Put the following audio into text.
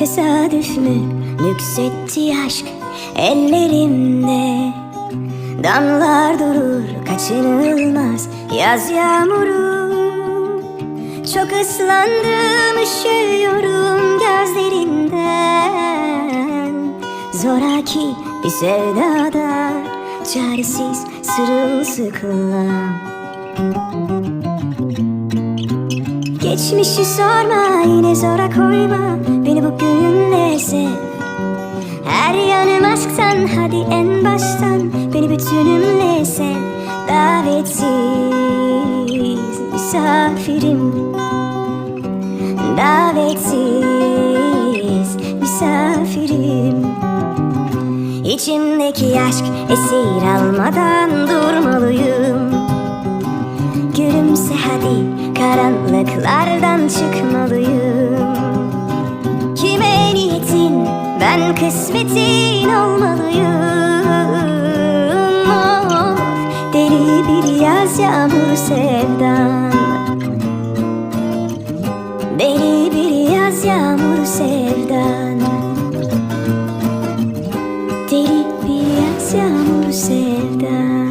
Tesadüf mü nüksetti aşk ellerimde. Damlar durur kaçınılmaz yaz yağmuru. Çok ıslandım üşüyorum gözlerinden. Zoraki bir sevdada çaresiz sırılsıklam Geçmişi sorma yine zora koyma. Beni bugünle sev Her yanım aşktan hadi en baştan. Beni bütünümle sev Davetsiz misafirim. Davetsiz misafirim. İçimdeki aşk esir almadan Gülümse hadi karanlıklardan çıkmalıyım. Kime niyetin? Ben kısmetin olmalıyım. Of, Deli bir yaz yağmuru sevdan. Deli bir yaz yağmuru sevdan. Deli bir yaz yağmuru sevdan